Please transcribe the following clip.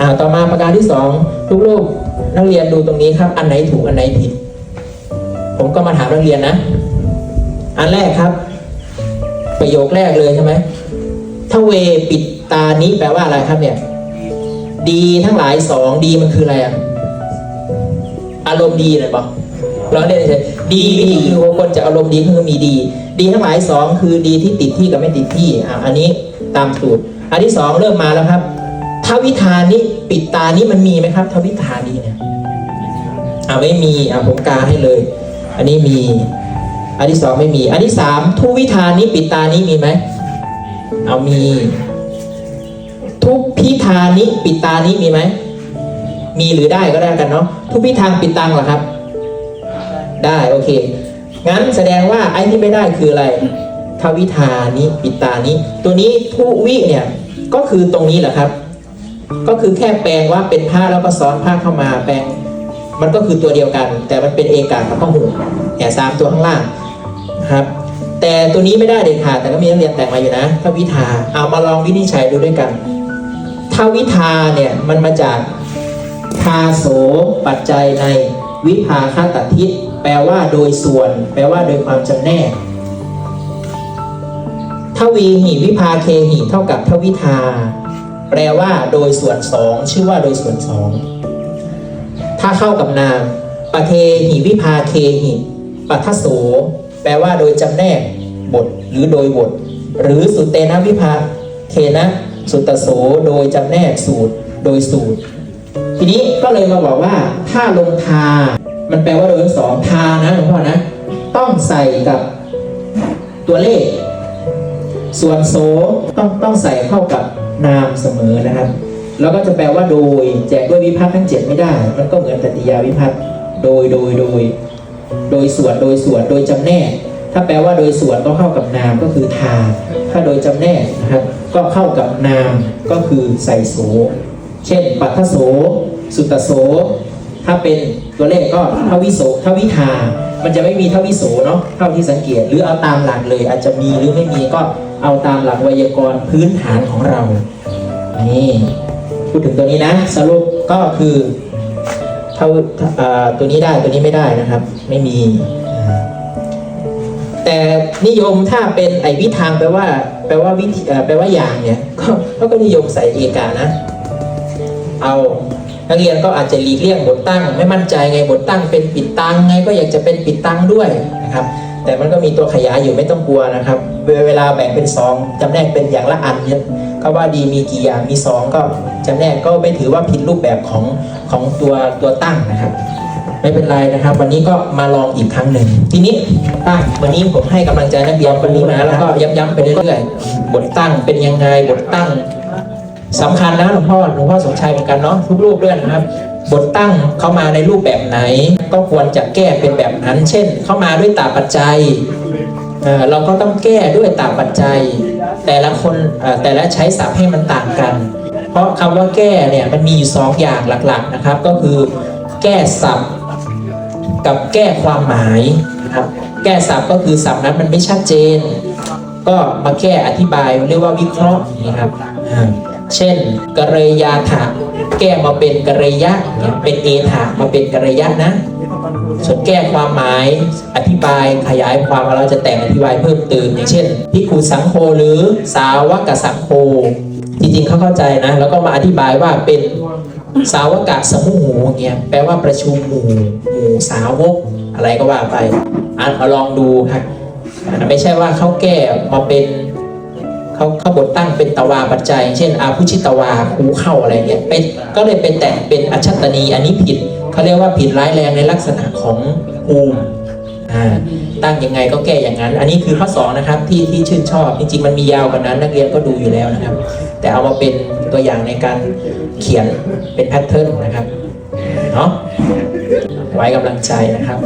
อ่าต่อมาประการที่สองลูกๆนักเรียนดูตรงนี้ครับ อันไหนถูกอันไหนผิด ผมก็มาถามนักเรียนนะ อันแรกครับ ประโยคแรกเลยใช่ไหมถ้าเวปิดตานี้แปลว่าอะไรครับเนี่ย ดีทั้งหลายสองดีมันคืออะไรอะอารมณ์ดีเลยบอกเราเรียนเฉยๆดีดีคือคนจะอารมณ์ดีคือมีดี ดีทั้งหลายสองคือดีที่ติดที่กับไม่ติดที่อะอันนี้ตามสูตร อันที่สองเริ่มมาแล้วครับ ทวิธานี้ปิดตานี้มันมีไหมครับทวิธานี้เนี่ยอ่าไม่มีอ่าผมกาให้เลย อันนี้มี อันที่สองไม่มี อันที่สามทุวิธานี้ปิดตานี้มีไหมเอามี ทุพิธานิปิดตานี้มีไหมมีหรือได้ก็ได้กันเนาะทุพิธางปิดตังเหรอครับ ได้โอเคงั้นแสดงว่าไอ้ที่ไม่ได้คืออะไรทวิธานิปิดตานี้ ตัวนี้ทุวิเนี่ยก็คือตรงนี้แหละครับ ก็คือแค่แปลงว่าเป็นผ้าแล้วก็ซ้อนผ้าเข้ามาแปลง มันก็คือตัวเดียวกัน แต่มันเป็นเอกากับข้อหูแห่สามตัวข้างล่างครับ แต่ตัวนี้ไม่ได้เด็ดขาดแต่ก็มีนักเรียนแต่งมาอยู่นะทวิธาเอามาลองวินิจฉัยดูด้วยกันทวิธาเนี่ยมันมาจากทาโสปัจจัยในวิภาคตทิศแปลว่าโดยส่วน แปลว่าโดยความจำแนกทวีหิวิภาเคหิเท่ากับทวิธา แปลว่าโดยส่วนสองชื่อว่าโดยส่วนสอง ถ้าเข้ากับนามปะเทหิวิภาเคหิปัทโสแปลว่าโดยจำแนกบทหรือโดยบท หรือสุเตนะวิภาเคนะสุตโสโดยจำแนกสูตรโดยสูตร ทีนี้ก็เลยมาบอกว่า ถ้าลงทา มันแปลว่าโดยสองทานะหลวงพ่อนะ ต้องใส่กับตัวเลข ส่วนโสต้องต้องใส่เข้ากับ นามเสมอนะครับ แล้วก็จะแปลว่าโดย แจกด้วยวิพัฒน์ทั้งเจ็ดไม่ได้ มันก็เหมือนตติยาวิพัฒน์โดยโดยโดย โดยส่วนโดยส่วนโดยจำแนก ถ้าแปลว่าโดยส่วนก็เข้ากับนามก็คือทาถ้าโดยจำแนกนะครับ ก็เข้ากับนามก็คือใส่โส เช่น ปัทโส สุตโส ถ้าเป็นตัวเลขก็ทวิโสทวิทา มันจะไม่มีทวิโสเนาะเท่าที่สังเกต หรือเอาตามหลักเลย อาจจะมีหรือไม่มีก็เอาตามหลักไวยากรณ์พื้นฐานของเรานี่พูดถึงตัวนี้นะ สรุปก็คือเท่าตัวนี้ได้ตัวนี้ไม่ได้นะครับ ไม่มี แต่นิยมถ้าเป็นไอวิทางแปลว่า แปลว่าวิธีเอ่อแปลว่าอย่างเนี่ยก็ก็นิยมใส่เอกานะ เอา นักเรียนก็อาจจะหลีกเลี่ยงบทตั้ง ไม่มั่นใจไงบทตั้งเป็นปิดตังไงก็อยากจะเป็นปิดตังด้วยนะครับแต่มันก็มีตัวขยายอยู่ไม่ต้องกลัวนะครับ เวลาแบ่งเป็นสองจำแนกเป็นอย่างละอันเนี่ยก็ว่าดีมีกี่อย่างมีสองก็จำแนกก็ไม่ถือว่าผิดรูปแบบของของตัวตัวตั้งนะครับ ไม่เป็นไรนะครับ วันนี้ก็มาลองอีกครั้งหนึ่งทีนี้ตั้งวันนี้ผมให้กำลังใจนักเรียนวันนี้นะแล้วก็ย้ำๆไปเรื่อยๆบทตั้งเป็นยังไงบทตั้ง สำคัญนะหลวงพ่อหลวงพ่อสมชายเหมือนกันเนาะทุกรูปด้วยนะครับ บทตั้งเข้ามาในรูปแบบไหน ก็ควรจะแก้เป็นแบบนั้น เช่น เข้ามาด้วยตาปัจจัยเราก็ต้องแก้ด้วยตาปัจจัย แต่ละคนแต่ละใช้ศัพท์ให้มันต่างกัน เพราะคำว่าแก้เนี่ยมันมีอยู่สองอย่างหลักๆนะครับ ก็คือแก้ศัพท์กับแก้ความหมายนะครับแก้ศัพท์ก็คือศัพท์นั้นมันไม่ชัดเจน ก็มาแก้อธิบายเรียกว่าวิเคราะห์นี้ครับ เช่นกเรยาถะแก้มาเป็นกเรยะเป็นเอถะมาเป็นกเรยะนะส่วนแก้ความหมายอธิบายขยายความเราจะแต่งอธิบายเพิ่มเติมอย่างเช่นพิกขุสังโฆหรือสาวกสังโฆจริงๆเขาเข้าใจนะ แล้วก็มาอธิบายว่าเป็นสาวกสมุหูเงี้ยแปลว่าประชุมหมู่หมู่สาวก อะไรก็ว่าไปอ่านมาลองดูครับไม่ใช่ว่าเขาแก้มาเป็น เขาเขาบทตั้งเป็นตวาปัจจัย เช่น อาพุชิตวาคูเข้าอะไรเงี้ยเป็นก็เลยเป็นแต่งเป็นอัชตนีอันนี้ผิดเขาเรียกว่าผิดร้ายแรงในลักษณะของภูมิอ่าตั้งยังไงก็แก้อย่างนั้น อันนี้คือข้อสองนะครับที่ที่ชื่นชอบจริงๆมันมียาวกว่านั้น นักเรียนก็ดูอยู่แล้วนะครับ แต่เอามาเป็นตัวอย่างในการเขียนเป็นแพทเทิร์นนะครับเนาะไว้กำลังใจนะครับ